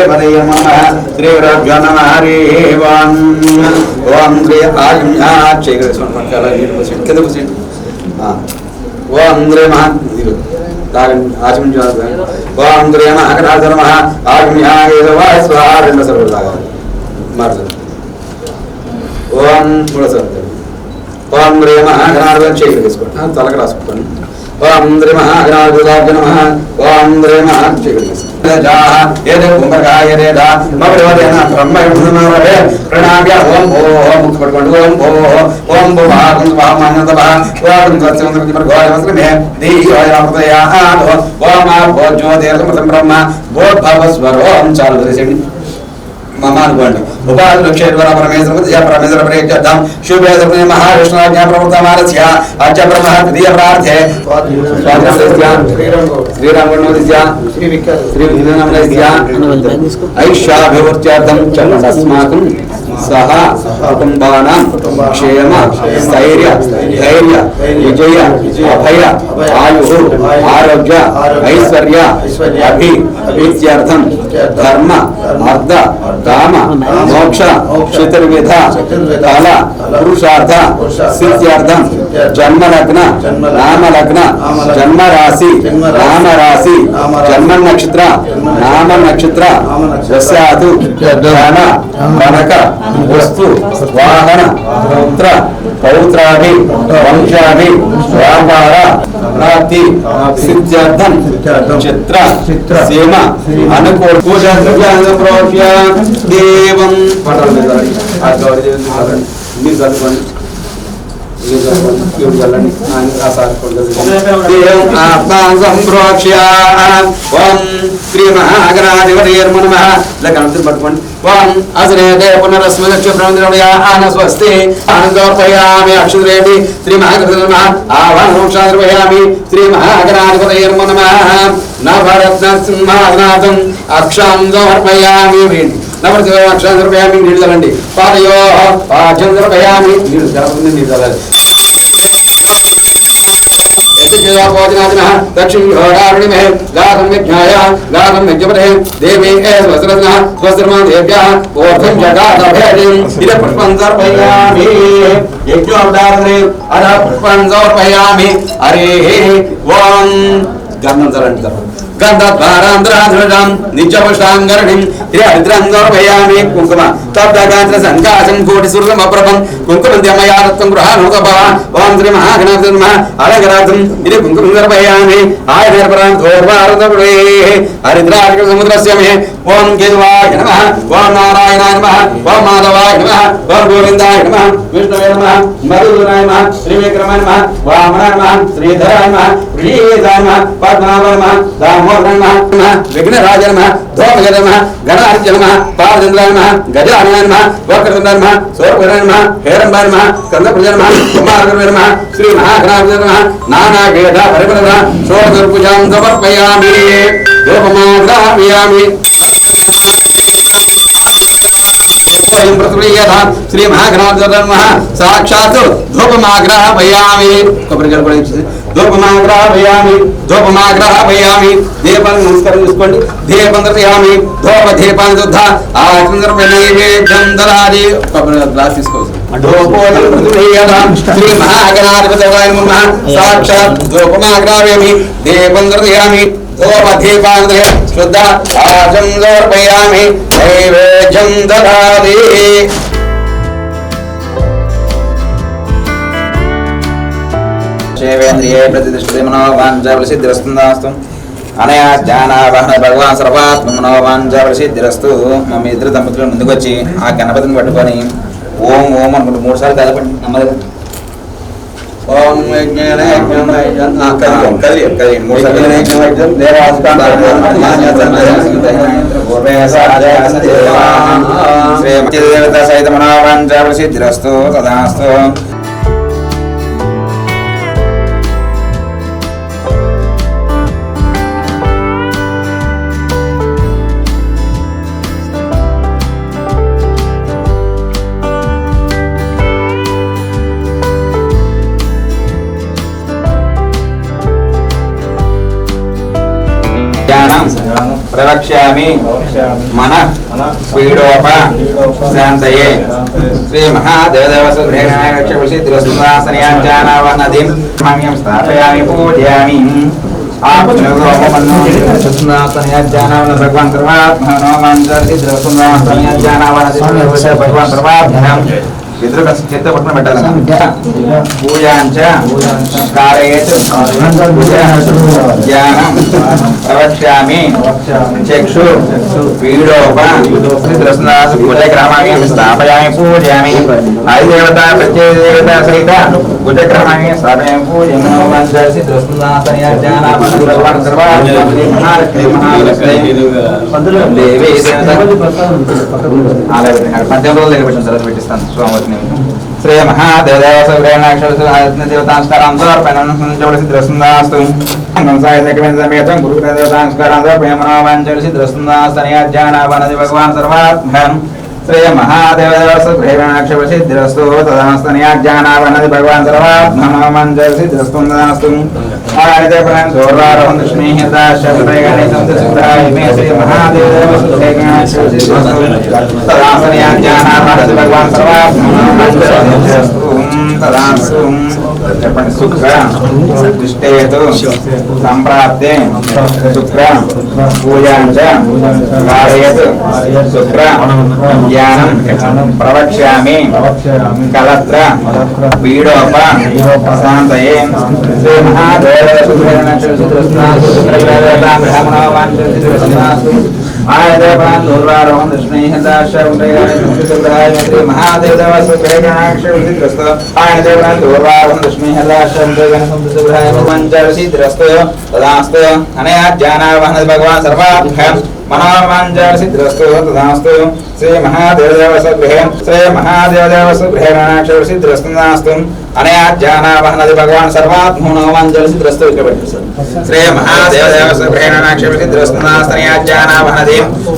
మహాగణాధిపతయ నమ శ్రీ గురుభ్యో నమ హరి ఓం కింద కూర్చోండి ఓం శ్రీ మహా ఓం శ్రీ మహాగణాధ నమ ఆజ్ఞా స్వాహ రెండు ఓం ఓం తీసుకోండి తలకు రాసుకోండి ఓం రే నమ ఓం రే ప్రణామ్య ఓం భో ముఖ ఓం భో ఓం భో భాగం స్వామానంద భా ఓం ఓం భో జ్యోతిర్గమతం బ్రహ్మ భోద్భవ చాలు వదిలేసేయండి మమ అనుకోండి ఉపాధి లక్ష్యేశ్వర పరమేశ్వర దిశ పరమేశ్వర ప్రయత్నం శుభే సప్నే మహావిష్ణుజ్ఞా ప్రవృత్తమానస్య అచ్చ బ్రహ్మ ద్వితీయ ప్రార్థే శ్రీరామగణోదిస్య శ్రీ వినోదనమనస్య ఐష్యాభివృత్యార్థం చస్మాకం సహ కుటుంబానాం. క్షేమ స్థైర్య ధైర్య విజయ అభయ ఆయు ఆరోగ్య ఐశ్వర్య అభి ఇత్యర్థం ధర్మ అర్థ కామ మోక్ష చతుర్విధ కళ పురుషార్థ సిద్ధ్యార్థం జన్మలగ్న నామలగ్న జన్మరాశి నామరాశి జన్మ నక్షత్ర నామ నక్షత్ర వశాతు ధన కనక వస్తు వాహన పుత్ర పౌత్రాభి వంశాభి వ్యాపార ప్రాప్తి సిద్ధ్యార్థం చిత్ర సీమ అనుకూల పూజ దేవం. మీరు చదువుకోండి సంప్రోక్ష్య ఓం శ్రీ మహాగణాధిపతిర్మ నమః లగ్నం పట్టుకోండి ఓం అసరేదే పునరస్మి ఆన స్వస్తి ఆనందోర్పయామి శ్రీ శ్రీ నవరత్న సింహాసనాథం నవరత్న అక్షాం సమర్పయామి నీళ్ళు చల్లండి పాదయో పాఠ్యం సమర్పయామి నీళ్ళు చల్లకుండా నీళ్ళు చల్లాలి యజ్ఞోపోదినాదినః దక్షిణోడారుణిమే గాతం యజ్ఞాయ గాతం యజ్ఞపదే దేవీ వస్త్రజ్ఞः స్వస్త్రమా దేవ్యాः ఓర్ధం జగాదభేదిం ఇద పుష్పం సమర్పయామి యజ్ఞోపదారుణి అద పుష్పం సమర్పయామి హరి ఓం గంధం చల్లండి తర్వాత నిత్యపుష్టాంగరణిం త్రిహరిద్రం గౌరవయామి కుంకుమ తబ్దగాంధ్ర సంకాశం కోటి సుర్లమప్రభం కుంకుమంత్యమయాదత్తం గృహానుగభవ ఓం శ్రీ మహాగణాధి నమ అలంకరార్థం ఇది కుంకుమం గర్భయామి ఆయనర్పరాం గోర్వారదే హరిద్రార్క సముద్రస్య మే ఓం కేశవాయ నమ ఓం నారాయణాయ నమ ఓం మాధవాయ నమ ఓం గోవిందాయ నమ విష్ణువే నమ మధురాయ నమ శ్రీ శ్రీవిక్రమాయ నమ వామనాయ నమ శ్రీధరాయ నమ ప్రియేదాయ నమ పద్మావ నమ దామ దామోదరాయ నమ విఘ్నరాజ నమ ధోమగద నమ గణార్జన నమ పారచంద్రాయ నమ గజానయ నమ వక్రతుండ నమ సోరపురాయ నమ హేరంబాయ నమ కందపుజ నమ కుమారగురు నమ శ్రీ మహాగణాధిపతి నమ నానా వేద పరిపద షోడశర్పుజాం సమర్పయామి రూపమాగ్రహామి వయం ప్రతిప్రియత శ్రీ మహాగణాధిపతి సాక్షాత్ ధూపమాగ్రహపయామి కొబ్బరికాయలు కూడా ఇచ్చేసి ధూపమాగ్రహపయామి ధూపమాగ్రహపయామి దీపాన్ని నమస్కారం చేసుకోండి దీపం దర్శయామి ధూప దీపాన్ని శుద్ధ ఆచంద్ర నైవేద్యం దళాది కొబ్బరి గ్లాస్ తీసుకోవచ్చు ధూపోదం ప్రతిప్రియత శ్రీ మహాగణాధిపతి నమః సాక్షాత్ ధూపమాగ్రహయామి దీపం దర్శయామి ధూపదీపాంధ్రే శుద్ధ ఆచం సమర్పయామి నైవేద్యం దదాది శైవేంద్రియే ప్రతిష్ఠితి మనోవాంఛాబలసిద్ధిరస్తుందాస్తు అనయా జ్ఞానావహన భగవాన్ సర్వాత్మ మనోవాంఛాబలసిద్ధిరస్తు మా మీ ఇద్దరు దంపతులు ముందుకొచ్చి ఆ గణపతిని పట్టుకొని ఓం ఓం అనుకుంటూ మూడు సార్లు కదపండి నమ్మదు ఓం యజ్ఞేన యజ్ఞం యజ్ఞేన దేవాస్కాంత శ్రీమతిదేవత సహిత మనోవాంఛాబలసిద్ధిరస్తు తదాస్తు ప్రవక్ష్యామి మన పీడోప శాంతయే. శ్రీ మహాదేవదేవ సురేణాక్షిరస్తునాసనయాంజానావనదిం మామ్యం స్థాపయామి పూజయామి. భగవాన్ సర్వాత్మ మంత్రి సర్వాత్మ భగవాన్ సర్వాత్మనం ఇద్దరు చిత్తపట్నం పెట్టాలి పూజాంచ కారయేత్ జ్ఞానం ప్రవక్ష్యామి చక్షు పీడోప శ్రీకృష్ణదాస్ పూజ గ్రామాన్ని స్థాపయామి పూజయామి ఆదిదేవత ప్రత్యేక దేవత సహిత పూజ గ్రామాన్ని స్థాపయామి పూజయామి. మంచి కృష్ణదాసనయ జ్ఞానాపన భగవాన్ సర్వాత్మని మహాలక్ష్మి మహాలక్ష్మి. దేవి పద్దెనిమిది రోజులు పెట్టిస్తాను. స్వామివారిని శ్రీ మహాదేవదేవ దేవతాంస్కారం సమర్పణం సిద్ధిరస్తుందాస్తు సమేతం గురుదేవతాంస్కారం సమర్పణం సిద్ధిరస్తుందాస్తనయాజ్ఞానావనది భగవాన్ సర్వాత్మన్ శ్రేయ మహాదేవదేవ సిద్ధిరస్తు తదాస్తనయాజ్ఞానావనది భగవాన్ సర్వాత్మన్ సిద్ధిరస్తుందాస్తు ఆదితే ప్రణం దూర్వారోహం దృష్ణీహితాశ్చర్యగాని సంతసిద్ధాయ మే శ్రీ మహాదేవ భగవాన్ సర్వాత్మన్ తదాస్తు చెప్పండి శుక్ర దృష్టేతు సంప్రాప్తే శుక్ర పూజాంచ కారయత్ శుక్ర జ్ఞానం ప్రవక్ష్యామి కలత్ర పీడోప శాంతయే శ్రీ మహాదేవ భగవాన్ సర్వాభ్యాం మనోవాంఛాసిద్రస్తు తదాస్తు శ్రీ మహాదేవదేవ సగృహే శ్రీ మహాదేవదేవ సగృహే నాక్షసిద్రస్తు నాస్తు అనయా జ్ఞానావహనది భగవాన్ సర్వాత్మనోవాంఛాసిద్రస్తు ఇక్కడ పెట్టేశారు శ్రీ మహాదేవదేవ సగృహే నాక్షసిద్రస్తు నాస్తనయా జ్ఞానావహనది భగవాన్ సర్వాత్మనోవాంఛాసి స్పందరాగ్రహి దేవుడు తలుచుకుని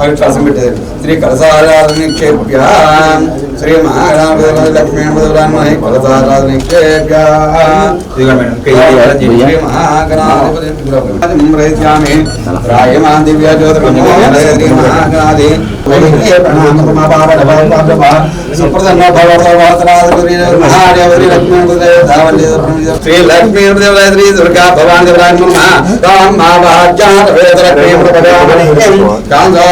అవి శ్వాసం పెట్టేది శ్రీ కలసారాధనిక్షేప్య శ్రీ మహాగణాపతి లక్ష్మీ మధురాన్మహి కలసారాధనిక్షేప్య శ్రీ మహాగణాధిపతి రహిత్యామి రాయమాన్ దివ్య జ్యోతిర్మహోదయ మహాగణాది ప్రణామ సుప్రసన్న మహాదేవరి లక్ష్మీ శ్రీ లక్ష్మీ శ్రీ దుర్గా భవాని రామ్ మా భాగ్యాత వేద లక్ష్మీ కాంతో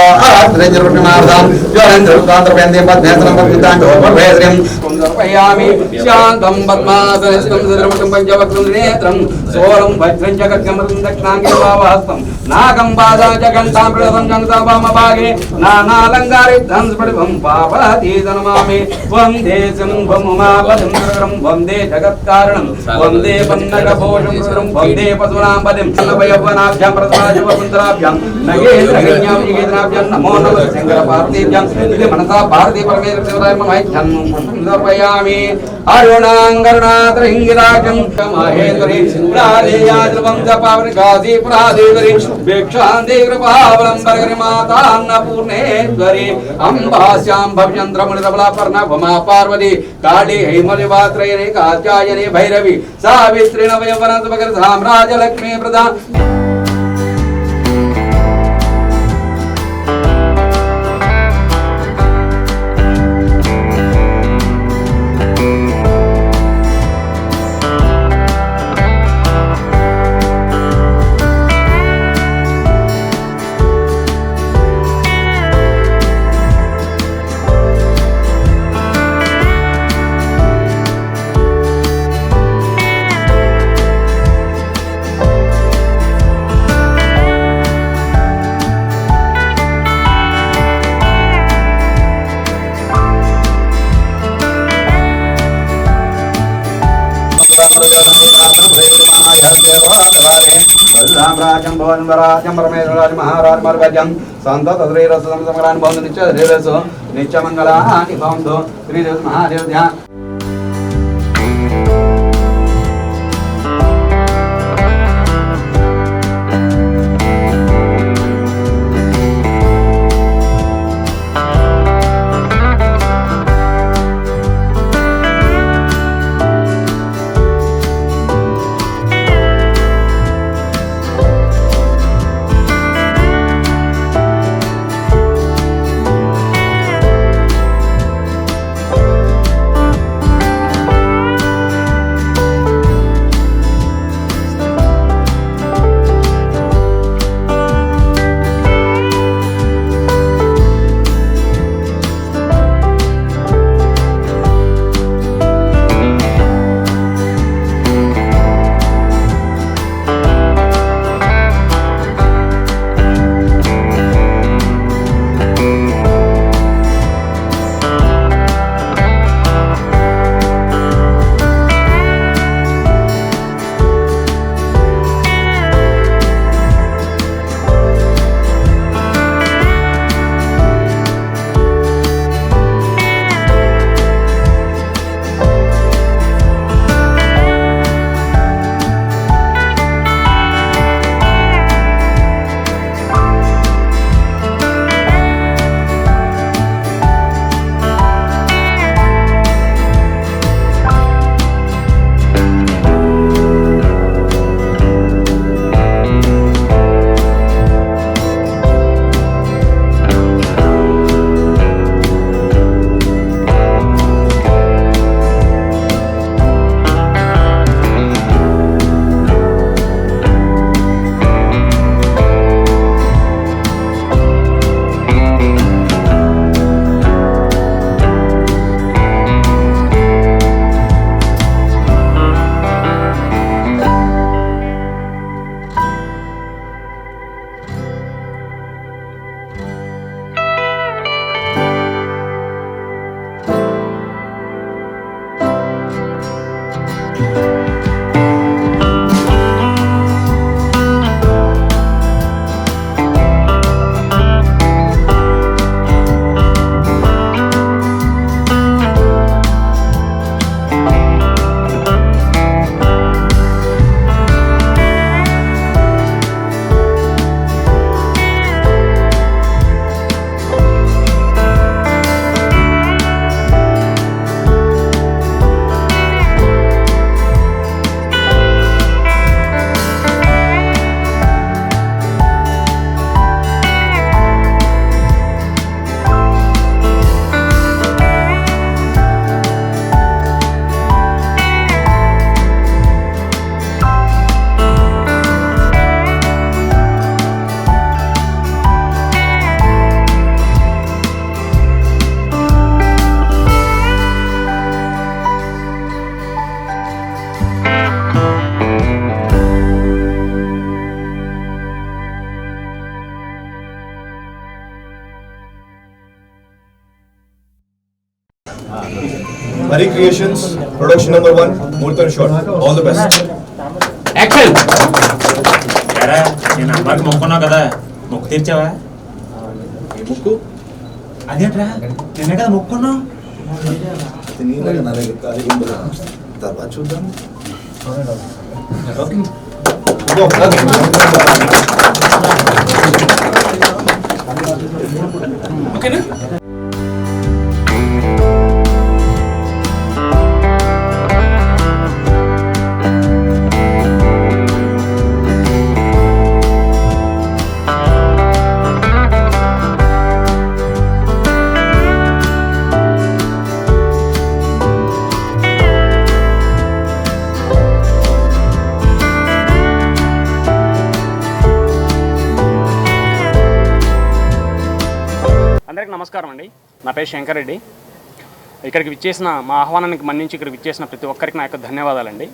శాంతం పద్మాసనస్థం సదరమటం పంచవక్రం నేత్రం సోరం భద్రం జగద్గమృతం దక్షిణాంగివాహస్తం నాగం బాధా జగంతాం ప్రదం జంగతామ భాగే నానాలంకారిద్ధం పాపతీతనమామి వందే సింహం ఉమాపదం వందే జగత్కారణం वंदे बन्दकभोषं वंदे पशुनाम्बलिं चलवयवनाभ्यां प्रसवाजवसुन्दराभ्यां नगेन्द्रगण्यां निगेन्द्राभ्यां नमो नमः शङ्करपार्वतीभ्यां इति मनसा भारती परमेश्वराय मम ऐच्छन् समर्पयामि अरुणाङ्गरुणात्रहिङ्गिराजं महेश्वरी शिवरादेयाद्रवं च पावनकाशी प्रादेवरी भिक्षान्ति कृपावलं परगरिमातान्नपूर्णेश्वरी अम्बास्यां भव्यन्द्रमुनिरबलापर्णभमा पार्वती काली हैमलिवात्रयने कात्यायने भैरवी భమా పార్వతి కాళీ హైమలి వాత్రయని రాజం భవన్ రాజం పరమేశ్వరాజ మహారాజ మర్గజం సంత శ్రీరస సంసమరాన్ భవంతు నిత్య శ్రీరసు నిత్య భవంతు శ్రీరస Mahadeva Bye. Production number one, Murthan Short. All the best. Action ఎరా నేను అమ్మాయికి మొక్కున్నావు కదా మొక్కు తీర్చావా ఏ ముక్కు అదేంట్రా నిన్న కదా మొక్కున్నావు. తర్వాత చూద్దాం ఓకే ఓకేనా అందరికీ నమస్కారం అండి. నా పేరు శంకర్ రెడ్డి. ఇక్కడికి విచ్చేసిన మా ఆహ్వానానికి మన్నించి ఇక్కడికి విచ్చేసిన ప్రతి ఒక్కరికి నా యొక్క ధన్యవాదాలండి.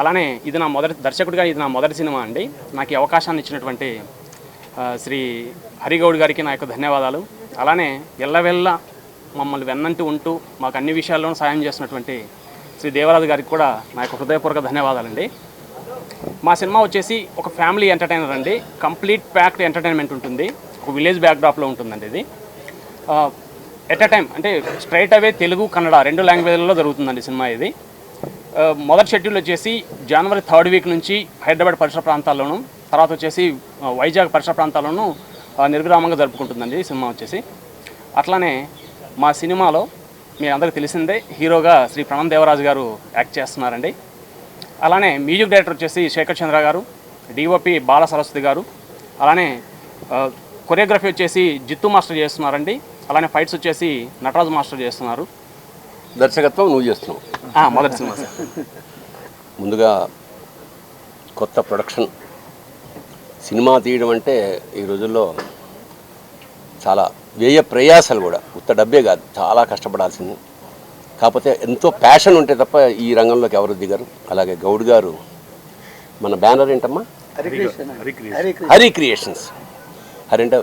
అలానే ఇది నా మొదటి దర్శకుడిగా ఇది నా మొదటి సినిమా అండి. నాకు ఈ అవకాశాన్ని ఇచ్చినటువంటి శ్రీ హరిగౌడ్ గారికి నా యొక్క ధన్యవాదాలు. అలానే ఎల్లవెల్ల మమ్మల్ని వెన్నంటూ ఉంటూ మాకు అన్ని విషయాల్లోనూ సాయం చేసినటువంటి శ్రీ దేవరాజు గారికి కూడా నా యొక్క హృదయపూర్వక ధన్యవాదాలండి. మా సినిమా వచ్చేసి ఒక ఫ్యామిలీ ఎంటర్టైనర్ అండి. కంప్లీట్ ప్యాక్డ్ ఎంటర్టైన్మెంట్ ఉంటుంది. ఒక విలేజ్ బ్యాక్డ్రాప్లో ఉంటుందండి ఇది. ఎట్ అ టైం అంటే స్ట్రైట్ అవే తెలుగు కన్నడ రెండు లాంగ్వేజ్లలో జరుగుతుందండి సినిమా ఇది. మొదటి షెడ్యూల్ వచ్చేసి జనవరి థర్డ్ వీక్ నుంచి హైదరాబాద్ పరిసర ప్రాంతాల్లోనూ తర్వాత వచ్చేసి వైజాగ్ పరిసర ప్రాంతాల్లోనూ నిర్విరామంగా జరుపుకుంటుందండి సినిమా వచ్చేసి. అట్లానే మా సినిమాలో మీ అందరికీ తెలిసిందే హీరోగా శ్రీ ప్రణమ్ దేవరాజు గారు యాక్ట్ చేస్తున్నారండి. అలానే మ్యూజిక్ డైరెక్టర్ వచ్చేసి శేఖర్ చంద్ర గారు డిఓపి బాల సరస్వతి గారు అలానే కొరియోగ్రఫీ వచ్చేసి జిత్తు మాస్టర్ చేస్తున్నారండి. అలానే ఫైట్స్ వచ్చేసి నటరాజు మాస్టర్ చేస్తున్నారు. దర్శకత్వం నువ్వు చేస్తున్నావు. ఆ, మొదటి సినిమా సార్. ముందుగా కొత్త ప్రొడక్షన్ సినిమా తీయడం అంటే ఈ రోజుల్లో చాలా వ్యయ ప్రయాసాలు కూడా. ఉత్త డబ్బే కాదు చాలా కష్టపడాల్సింది. కాకపోతే ఎంతో ప్యాషన్ ఉంటే తప్ప ఈ రంగంలోకి ఎవరు దిగరు. అలాగే గౌడ్ గారు మన బ్యానర్ ఏంటమ్మా? హరి క్రియేషన్స్. హరి అంటే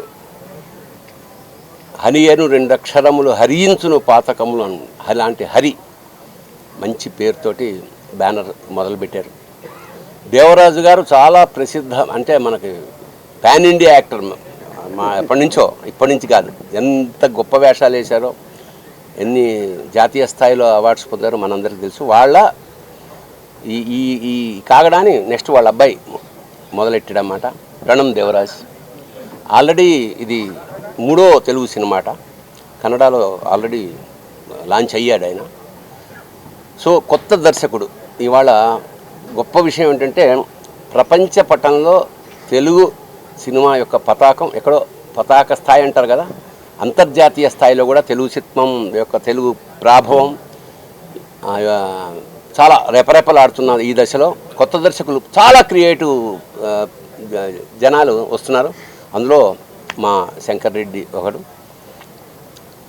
హనియను రెండు అక్షరములు హరించును పాతకములు అలాంటి హరి మంచి పేరుతోటి బ్యానర్ మొదలుపెట్టారు. దేవరాజు గారు చాలా ప్రసిద్ధ అంటే మనకి పాన్ ఇండియా యాక్టర్ మా ఎప్పటి నుంచో ఇప్పటి నుంచి కాదు. ఎంత గొప్ప వేషాలు వేశారో ఎన్ని జాతీయ స్థాయిలో అవార్డ్స్ పొందారో మనందరికీ తెలుసు. వాళ్ళ ఈ ఈ ఈ కాగడాని నెక్స్ట్ వాళ్ళ అబ్బాయి మొదలెట్టాడన్నమాట రణం దేవరాజ్. ఆల్రెడీ ఇది మూడో తెలుగు సినిమాట. కన్నడలో ఆల్రెడీ లాంచ్ అయ్యాడు ఆయన. సో కొత్త దర్శకుడు. ఇవాళ గొప్ప విషయం ఏంటంటే ప్రపంచ పటంలో తెలుగు సినిమా యొక్క పతాకం ఎక్కడో పతాక స్థాయి అంటారు కదా అంతర్జాతీయ స్థాయిలో కూడా తెలుగు చిత్రం యొక్క తెలుగు ప్రాభవం చాలా రెపరెపలాడుతున్న ఈ దశలో కొత్త దర్శకులు చాలా క్రియేటివ్ జనాలు వస్తున్నారు. అందులో మా శంకర్ రెడ్డి ఒకడు.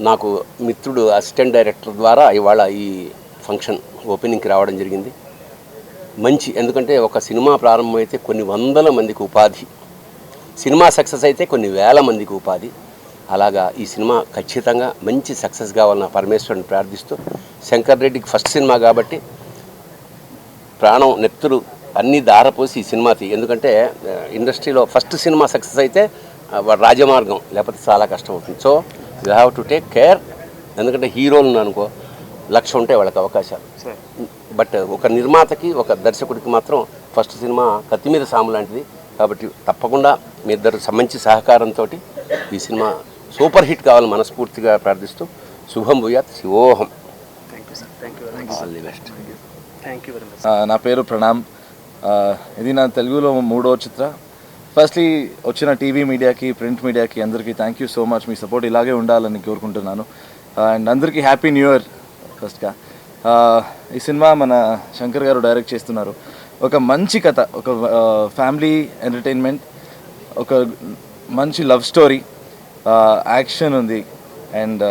నాకు మిత్రుడు అసిస్టెంట్ డైరెక్టర్ ద్వారా ఇవాళ ఈ ఫంక్షన్ ఓపెనింగ్కి రావడం జరిగింది. మంచి ఎందుకంటే ఒక సినిమా ప్రారంభమైతే కొన్ని వందల మందికి ఉపాధి సినిమా సక్సెస్ అయితే కొన్ని వేల మందికి ఉపాధి. అలాగా ఈ సినిమా ఖచ్చితంగా మంచి సక్సెస్ కావాలని పరమేశ్వరుని ప్రార్థిస్తూ శంకర్ రెడ్డికి ఫస్ట్ సినిమా కాబట్టి ప్రాణం నెత్తురు అన్నీ దారపోసి ఈ సినిమా తీ ఎందుకంటే ఇండస్ట్రీలో ఫస్ట్ సినిమా సక్సెస్ అయితే రాజమార్గం లేకపోతే చాలా కష్టం అవుతుంది. So you have to take care ఎందుకంటే హీరోలు అనుకో లక్ష ఉంటే వాళ్ళకి అవకాశాలు. సార్ బట్ ఒక నిర్మాతకి ఒక దర్శకుడికి మాత్రం ఫస్ట్ సినిమా కత్తి మీద సాము లాంటిది. కాబట్టి తప్పకుండా మీ ఇద్దరు మంచి సహకారంతో ఈ సినిమా సూపర్ హిట్ కావాలని మనస్ఫూర్తిగా ప్రార్థిస్తూ శుభం భూయాత్ శివోహం. ఆల్ ది బెస్ట్ నా పేరు ప్రణామ్. ఆ, ఇది నా తెలుగులో మూడో చిత్ర. ఫస్ట్లీ వచ్చిన టీవీ మీడియాకి ప్రింట్ మీడియాకి అందరికీ థ్యాంక్ యూ సో మచ్ మీ సపోర్ట్ ఇలాగే ఉండాలని కోరుకుంటున్నాను. Uh, అండ్ అందరికీ హ్యాపీ న్యూ ఇయర్ ఫస్ట్గా ఈ సినిమా మన శంకర్ గారు డైరెక్ట్ చేస్తున్నారు. ఒక మంచి కథ ఒక uh, ఫ్యామిలీ ఎంటర్టైన్మెంట్ ఒక మంచి లవ్ స్టోరీ యాక్షన్ ఉంది. అండ్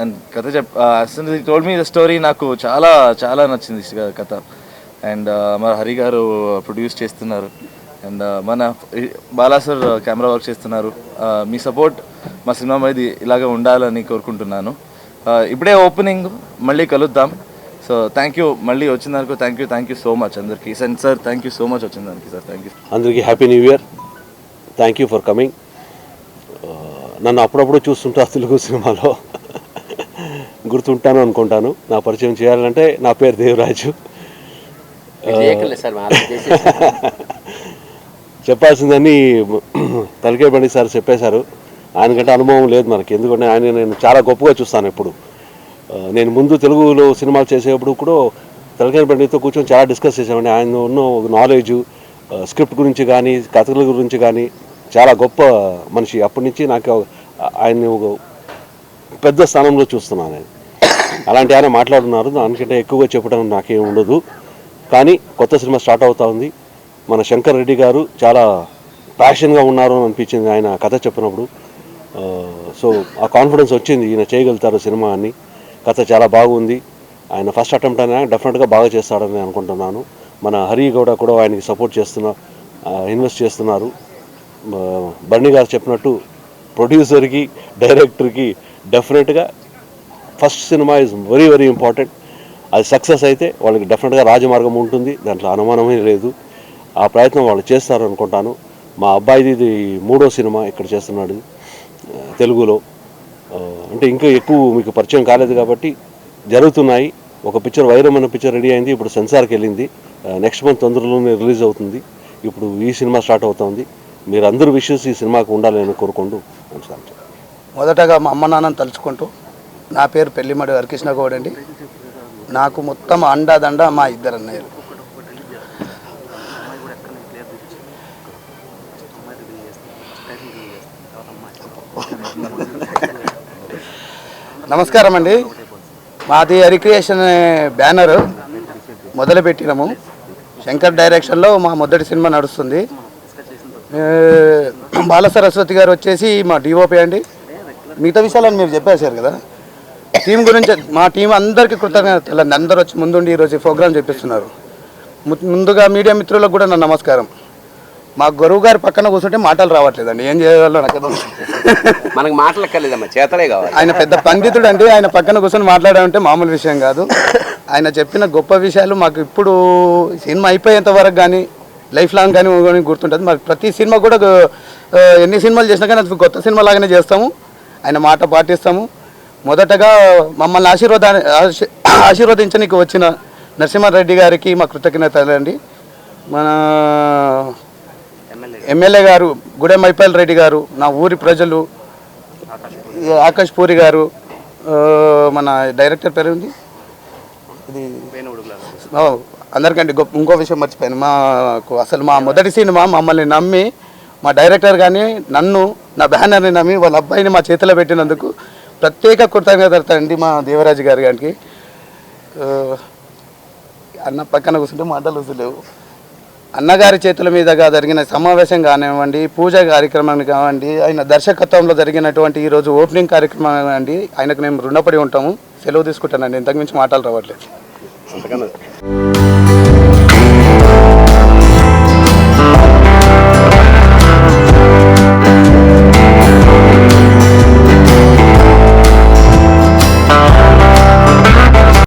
అండ్ uh, కథ చెప్ అసలు టోల్ మీ ద స్టోరీ నాకు చాలా చాలా నచ్చింది కథ. అండ్ మా హరి గారు ప్రొడ్యూస్ చేస్తున్నారు. అండ్ మన బాలా సార్ కెమెరా వర్క్ చేస్తున్నారు. Uh, మీ సపోర్ట్ మా సినిమా మీద ఇలాగే ఉండాలని కోరుకుంటున్నాను. ఇప్పుడే ఓపెనింగ్ మళ్ళీ కలుద్దాం. సో థ్యాంక్ యూ మళ్ళీ వచ్చినందుకు thank you thank you so much అందరికీ. Sir thank you so much వచ్చిందానికి sir thank you అందరికీ happy new year thank you for coming నన్ను అప్పుడప్పుడు చూస్తుంటా తెలుగు సినిమాలో. గుర్తుంటాను అనుకుంటాను. నా పరిచయం చేయాలంటే నా పేరు దేవరాజు. సార్ చెప్పాల్సిందని తలకే బండి సార్ చెప్పేశారు. ఆయనకంటే అనుభవం లేదు మనకి. ఎందుకంటే ఆయన నేను చాలా గొప్పగా చూస్తాను ఎప్పుడు. నేను ముందు తెలుగులో సినిమాలు చేసేటప్పుడు కూడా తలకే బండితో కూర్చొని చాలా డిస్కస్ చేసామండి ఆయన ఉన్న నాలెడ్జ్ స్క్రిప్ట్ గురించి కానీ కథల గురించి కానీ చాలా గొప్ప మనిషి. అప్పటి నుంచి నాకు ఆయన్ని ఒక పెద్ద స్థానంలో చూస్తున్నాను నేను. అలాంటి ఆయన మాట్లాడుతున్నారు. దానికంటే ఎక్కువగా చెప్పడం నాకేం ఉండదు. కానీ కొత్త సినిమా స్టార్ట్ అవుతా ఉంది. మన శంకర్ రెడ్డి గారు చాలా ప్యాషన్గా ఉన్నారు అని అనిపించింది ఆయన కథ చెప్పినప్పుడు. సో ఆ కాన్ఫిడెన్స్ వచ్చింది ఈయన చేయగలుగుతారు సినిమా అని కథ చాలా బాగుంది. ఆయన ఫస్ట్ అటెంప్ట్ అయినా డెఫినెట్గా బాగా చేస్తాడని అనుకుంటున్నాను. మన హరి గౌడ కూడా ఆయనకి సపోర్ట్ చేస్తున్నా ఇన్వెస్ట్ చేస్తున్నారు. బర్ణి గారు చెప్పినట్టు ప్రొడ్యూసర్కి డైరెక్టర్కి డెఫినెట్గా first cinema is very very important అది సక్సెస్ అయితే వాళ్ళకి డెఫినెట్గా రాజమార్గం ఉంటుంది. దాంట్లో అనుమానమే లేదు. ఆ ప్రయత్నం వాళ్ళు చేస్తారు అనుకుంటాను మా అబ్బాయిది ఇది మూడో సినిమా ఇక్కడ చేస్తున్నాడు తెలుగులో. అంటే ఇంకా ఎక్కువ మీకు పరిచయం కాలేదు కాబట్టి జరుగుతున్నాయి. ఒక పిక్చర్ వైరం అనే పిక్చర్ రెడీ అయింది ఇప్పుడు సెన్సార్కి వెళ్ళింది. నెక్స్ట్ మంత్ తొందరలోనే రిలీజ్ అవుతుంది. ఇప్పుడు ఈ సినిమా స్టార్ట్ అవుతుంది. మీరు అందరూ విషయస్ ఈ సినిమాకు ఉండాలని కోరుకుంటూ నమస్కారం. మొదటగా మా అమ్మ నాన్నని తలుచుకుంటూ నా పేరు పెళ్ళిమడి హరికృష్ణ గౌడ్ అండి. నాకు మొత్తం అండాదండ మా ఇద్దరు అన్నయ్యలు. నమస్కారం అండి. మాది హరిక్రియేషన్ బ్యానరు బ్యానర్ మొదలుపెట్టినాము శంకర్ డైరెక్షన్లో మా మొదటి సినిమా నడుస్తుంది. బాలసరస్వతి బాల సరస్వతి గారు వచ్చేసి మా డిఓపి అండి. మిగతా విషయాలను మీరు చెప్పేశారు కదా. టీం గురించి మా టీం అందరికీ కృతజ్ఞతలు అందరూ వచ్చి ముందుండి ఈరోజు ప్రోగ్రాం ప్రోగ్రామ్ చెప్పిస్తున్నారు ము- ముందుగా మీడియా మిత్రులకు కూడా నా నమస్కారం. మా గురువు గారి పక్కన కూర్చుంటే మాటలు రావట్లేదండి. ఏం చేయాలో నాకు. మనకు మాటలక్కర్లేదమ్మా చేతలే కావాలి. ఆయన పెద్ద పండితుడు అండి ఆయన పక్కన కూర్చొని మాట్లాడాలంటే మామూలు విషయం కాదు. ఆయన చెప్పిన గొప్ప విషయాలు మాకు ఇప్పుడు సినిమా అయిపోయేంత వరకు కానీ లైఫ్ లాంగ్ కానీ గుర్తుంటుంది. మాకు ప్రతి సినిమా కూడా ఎన్ని సినిమాలు చేసినా కానీ అది కొత్త సినిమా లాగానే చేస్తాము. ఆయన మాట పాటిస్తాము. మొదటగా మమ్మల్ని ఆశీర్వాద ఆశీ- ఆశీర్వదించడానికి వచ్చిన నరసింహారెడ్డి గారికి మా కృతజ్ఞతలు అండి మన ఎమ్మెల్యే గారు గుడెం మైపాల్ రెడ్డి గారు నా ఊరి ప్రజలు ఆకాష్ పూరి గారు మన డైరెక్టర్ పేరు ఉంది ఇది అందరికంటే గొప్ప ఇంకో విషయం మర్చిపోయాను. మాకు అసలు మా మొదటి సినిమా మమ్మల్ని నమ్మి మా డైరెక్టర్ కానీ నన్ను నా బ్యానర్ని నమ్మి వాళ్ళ అబ్బాయిని మా చేతిలో పెట్టినందుకు ప్రత్యేక కృతజ్ఞత అండి మా దేవరాజు గారి గారికి. అన్న పక్కన కూర్చుంటే మాటలు వస్తులేవు. అన్నగారి చేతుల మీదుగా జరిగిన సమావేశం కానివ్వండి పూజ కార్యక్రమం కానివ్వండి ఆయన దర్శకత్వంలో జరిగినటువంటి ఈరోజు ఓపెనింగ్ కార్యక్రమం కానివ్వండి ఆయనకు మేము రుణపడి ఉంటాము. సెలవు తీసుకుంటానండి ఇంతకుమించి మాటలు రావట్లేదు. అంతకన్నా